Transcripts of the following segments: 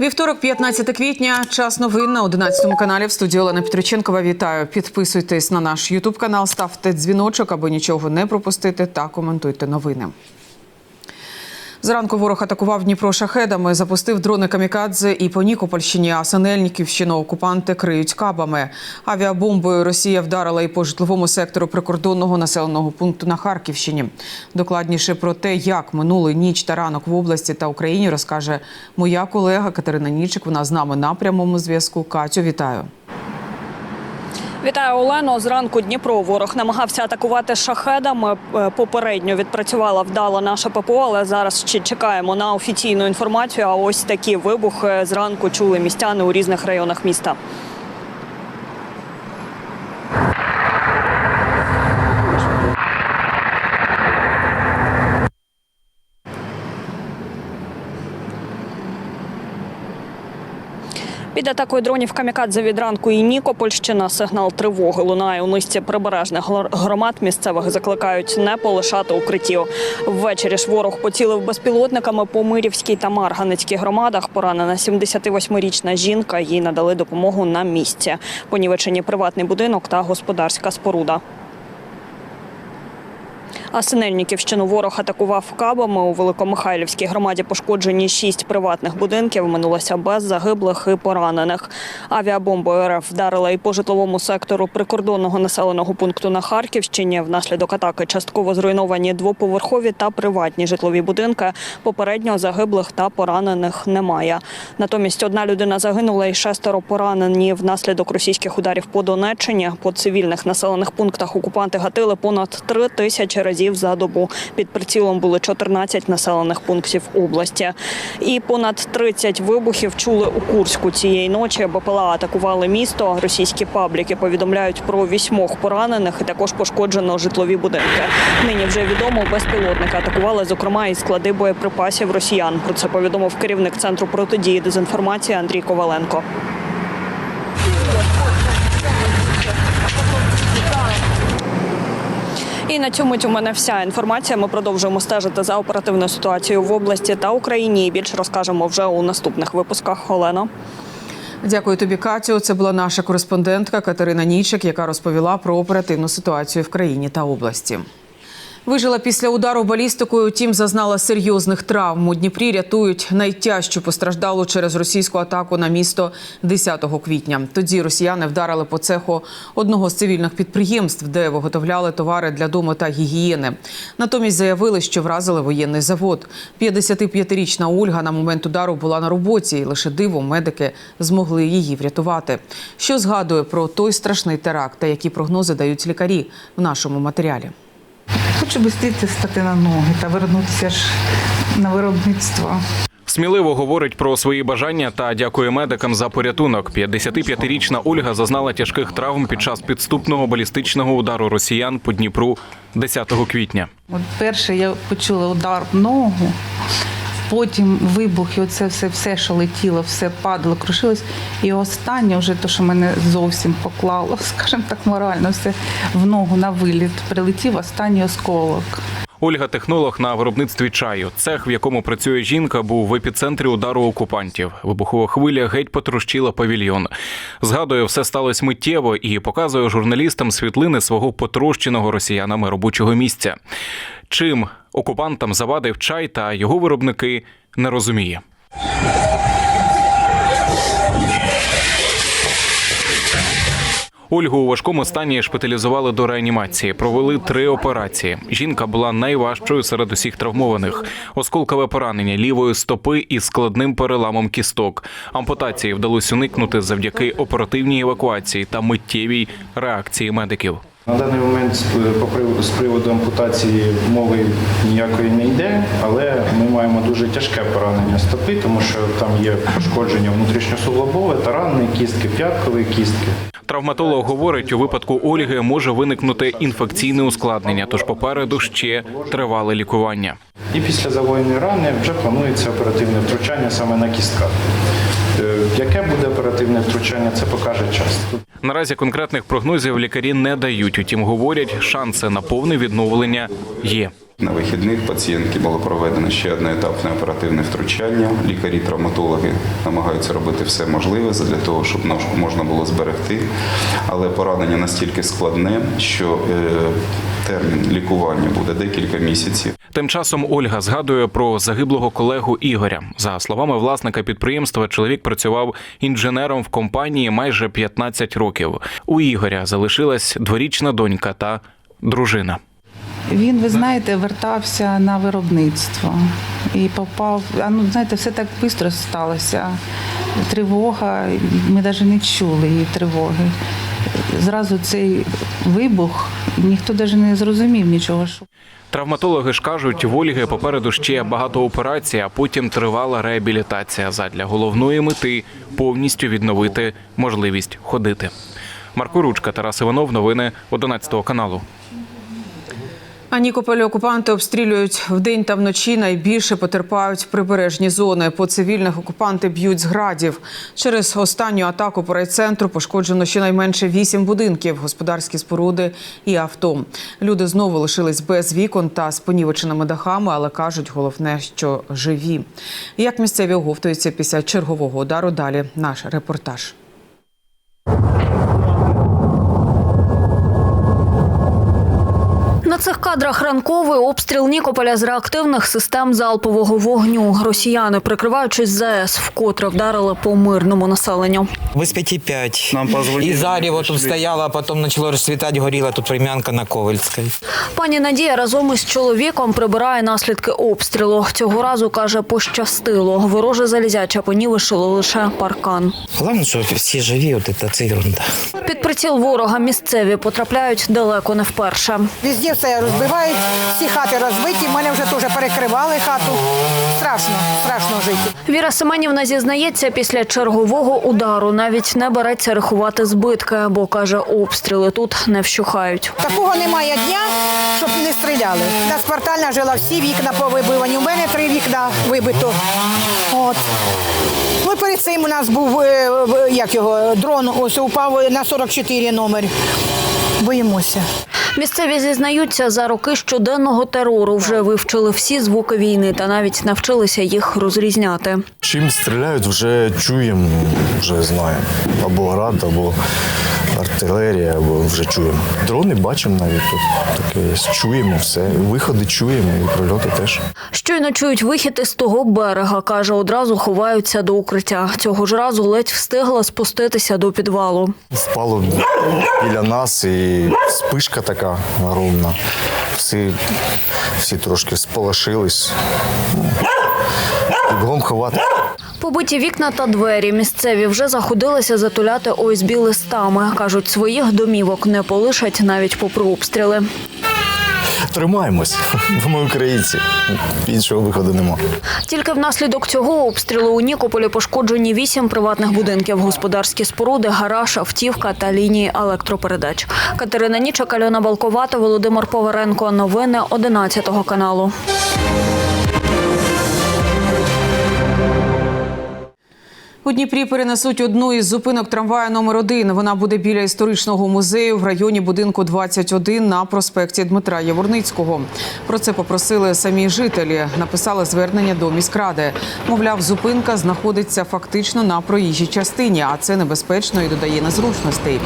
Вівторок, 15 квітня, час новин на 11 каналі в студії Олена Петриченкова. Вітаю. Підписуйтесь на наш Ютуб канал, ставте дзвіночок, аби нічого не пропустити, та коментуйте новини. Зранку ворог атакував Дніпро шахедами, запустив дрони камікадзе і по Нікопольщині, а Синельниківщину окупанти криють кабами. Авіабомбою Росія вдарила і по житловому сектору прикордонного населеного пункту на Харківщині. Докладніше про те, як минули ніч та ранок в області та Україні, розкаже моя колега Катерина Нічик. Вона з нами на прямому зв'язку. Катю, вітаю. Вітаю Олено. Зранку Дніпро ворог намагався атакувати шахедами. Е, Попередньо відпрацювала вдала наша ППО, але зараз ще чекаємо на офіційну інформацію. А ось такі вибухи зранку чули містяни у різних районах міста. Під атакою дронів камікадзе від ранку і Нікопольщина сигнал тривоги лунає у низці прибережних громад. Місцевих закликають не полишати укриттів. Ввечері ж ворог поцілив безпілотниками по Мирівській та Марганецькій громадах. Поранена 78-річна жінка. Їй надали допомогу на місці. Понівечені приватний будинок та господарська споруда. А Синельниківщину ворог атакував кабами. У Великомихайлівській громаді пошкоджені шість приватних будинків. Минулося без загиблих і поранених. Авіабомбою РФ вдарила і по житловому сектору прикордонного населеного пункту на Харківщині. Внаслідок атаки частково зруйновані двоповерхові та приватні житлові будинки. Попередньо загиблих та поранених немає. Натомість одна людина загинула і шестеро поранені внаслідок російських ударів по Донеччині. По цивільних населених пунктах окупанти гатили понад три тисячі разів за добу. Під прицілом були 14 населених пунктів області. І понад 30 вибухів чули у Курську цієї ночі. БПЛА атакували місто. Російські пабліки повідомляють про вісьмох поранених і також пошкоджено житлові будинки. Нині вже відомо, безпілотники атакували, зокрема, і склади боєприпасів росіян. Про це повідомив керівник центру протидії дезінформації Андрій Коваленко. І на цьому у мене вся інформація. Ми продовжуємо стежити за оперативною ситуацією в області та Україні. Більше розкажемо вже у наступних випусках. Олено. Дякую тобі, Катю. Це була наша кореспондентка Катерина Нічик, яка розповіла про оперативну ситуацію в країні та області. Вижила після удару балістикою, втім зазнала серйозних травм. У Дніпрі рятують найтяжчу постраждалу через російську атаку на місто 10 квітня. Тоді росіяни вдарили по цеху одного з цивільних підприємств, де виготовляли товари для дому та гігієни. Натомість заявили, що вразили воєнний завод. 55-річна Ольга на момент удару була на роботі, і лише дивом медики змогли її врятувати. Що згадує про той страшний теракт та які прогнози дають лікарі в нашому матеріалі. Хочу швидше стати на ноги та вернутися ж на виробництво. Сміливо говорить про свої бажання та дякує медикам за порятунок. 55-річна Ольга зазнала тяжких травм під час підступного балістичного удару росіян по Дніпру 10 квітня. От перше я почула удар в ногу, потім вибух, і оце все, все, що летіло, все падало, крушилось. І останнє, вже те, що мене зовсім поклало, скажімо так, морально, все в ногу на виліт. Прилетів останній осколок. Ольга технолог на виробництві чаю. Цех, в якому працює жінка, був в епіцентрі удару окупантів. Вибухова хвиля геть потрощила павільйон. Згадує, все сталося миттєво і показує журналістам світлини свого потрощеного росіянами робочого місця. Чим окупантам завадив чай та його виробники не розуміє. Ольгу у важкому стані шпиталізували до реанімації. Провели три операції. Жінка була найважчою серед усіх травмованих. Осколкове поранення лівої стопи із складним переламом кісток. Ампутації вдалося уникнути завдяки оперативній евакуації та миттєвій реакції медиків. На даний момент з приводу ампутації мови ніякої не йде, але ми маємо дуже тяжке поранення стопи, тому що там є пошкодження внутрішньосуглобове, таранні кістки, п'яткової кістки. Травматолог говорить, у випадку Ольги може виникнути інфекційне ускладнення, тож попереду ще тривале лікування. І після загоєної рани вже планується оперативне втручання саме на кістках. Е, Яке буде оперативне втручання, це покаже час. Наразі конкретних прогнозів лікарі не дають. Утім, говорять, шанси на повне відновлення є. На вихідних пацієнтки було проведено ще одне етапне оперативне втручання. Лікарі-травматологи намагаються робити все можливе для того, щоб ножку можна було зберегти. Але поранення настільки складне, що е, термін лікування буде декілька місяців. Тим часом Ольга згадує про загиблого колегу Ігоря. За словами власника підприємства, чоловік працював інженером в компанії майже 15 років. У Ігоря залишилась дворічна донька та дружина. Він, ви знаєте, вертався на виробництво і попав. А ну знаєте, все так швидко сталося. Тривога, ми навіть не чули її тривоги. Зразу цей вибух, ніхто навіть не зрозумів нічого. Що Травматологи ж кажуть, в Ольги попереду ще багато операцій, а потім тривала реабілітація задля головної мети повністю відновити можливість ходити. Марко Ручка, Тарас Іванов, новини 11 каналу. А Нікополі окупанти обстрілюють вдень та вночі. Найбільше потерпають прибережні зони. По цивільних окупанти б'ють з градів. Через останню атаку по райцентру пошкоджено щонайменше вісім будинків, господарські споруди і авто. Люди знову лишились без вікон та з понівеченими дахами, але кажуть, головне, що живі. Як місцеві оговтуються після чергового удару? Далі наш репортаж. На цих кадрах ранковий обстріл Нікополя з реактивних систем залпового вогню. Росіяни, прикриваючись ЗАЕС, вкотре вдарили по мирному населенню. Пяти пять. Нам позвонили. И зарево тут стояло, а потом начало расцветать, горела тут времянка на Ковальской. Пані Надія разом із чоловіком прибирає наслідки обстрілу. Цього разу каже, пощастило. Вороже залізяча понівишило лише паркан. Главное, что все живи, вот это це ерунда. Під приціл ворога місцеві потрапляють далеко не вперше. Везде все розбивають, всі хати розбиті. Мене вже теж перекривали хату. Страшно, страшно жити. Віра Семенівна зізнається, після чергового удару навіть не береться рахувати збитки, бо каже, обстріли тут не вщухають. Такого немає дня, щоб не стріляли. Нас квартальна жила, всі вікна повибивані. У мене три вікна вибито. От. Ну перед цим у нас був е, як його, дрон, ось упав на 44 номер. Боїмося. Місцеві зізнаються, за роки щоденного терору вже вивчили всі звуки війни та навіть навчилися їх розрізняти. Чим стріляють, вже чуємо, вже знаємо. Або град, або артилерія, або вже чуємо. Дрони бачимо навіть тут. Таке. Чуємо все. Виходи чуємо і прильоти теж. Щойно чують вихід із того берега, каже, одразу ховаються до укриття. Цього ж разу ледь встигла спуститися до підвалу. Впало біля нас і спишка така огромна. Всі, всі трошки сполошились. Бігом ховати. Побиті вікна та двері місцеві вже заходилися затуляти ОСБ листами. Кажуть, своїх домівок не полишать навіть попри обстріли. Тримаємось, бо ми українці. Іншого виходу нема. Тільки внаслідок цього обстрілу у Нікополі пошкоджені вісім приватних будинків, господарські споруди, гараж, автівка та лінії електропередач. Катерина Нічок, Альона Балковата, Володимир Поваренко. Новини 11 каналу. У Дніпрі перенесуть одну із зупинок трамвая номер 1 Вона буде біля історичного музею в районі будинку 21 на проспекті Дмитра Яворницького. Про це попросили самі жителі. Написали звернення до міськради. Мовляв, зупинка знаходиться фактично на проїжджій частині, а це небезпечно і додає незручностей.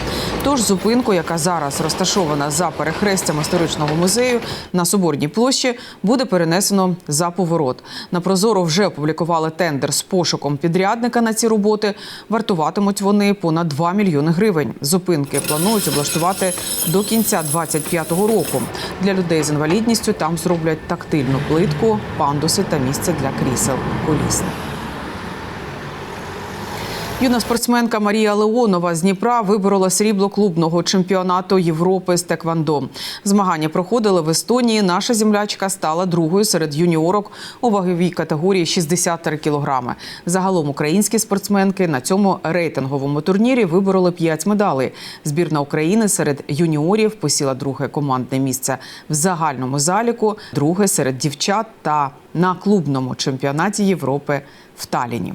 Тож зупинку, яка зараз розташована за перехрестям історичного музею на Соборній площі, буде перенесено за поворот. На Прозоро вже опублікували тендер з пошуком підрядника на ці роботи. Вартуватимуть вони понад 2 мільйони гривень. Зупинки планують облаштувати до кінця 25-го року. Для людей з інвалідністю там зроблять тактильну плитку, пандуси та місце для крісел колісних. Юна спортсменка Марія Леонова з Дніпра виборола срібло клубного чемпіонату Європи з Теквандо. Змагання проходили в Естонії. Наша землячка стала другою серед юніорок у ваговій категорії 63 кілограми. Загалом українські спортсменки на цьому рейтинговому турнірі вибороли 5 медалей. Збірна України серед юніорів посіла друге командне місце в загальному заліку, друге серед дівчат та на клубному чемпіонаті Європи в Таліні.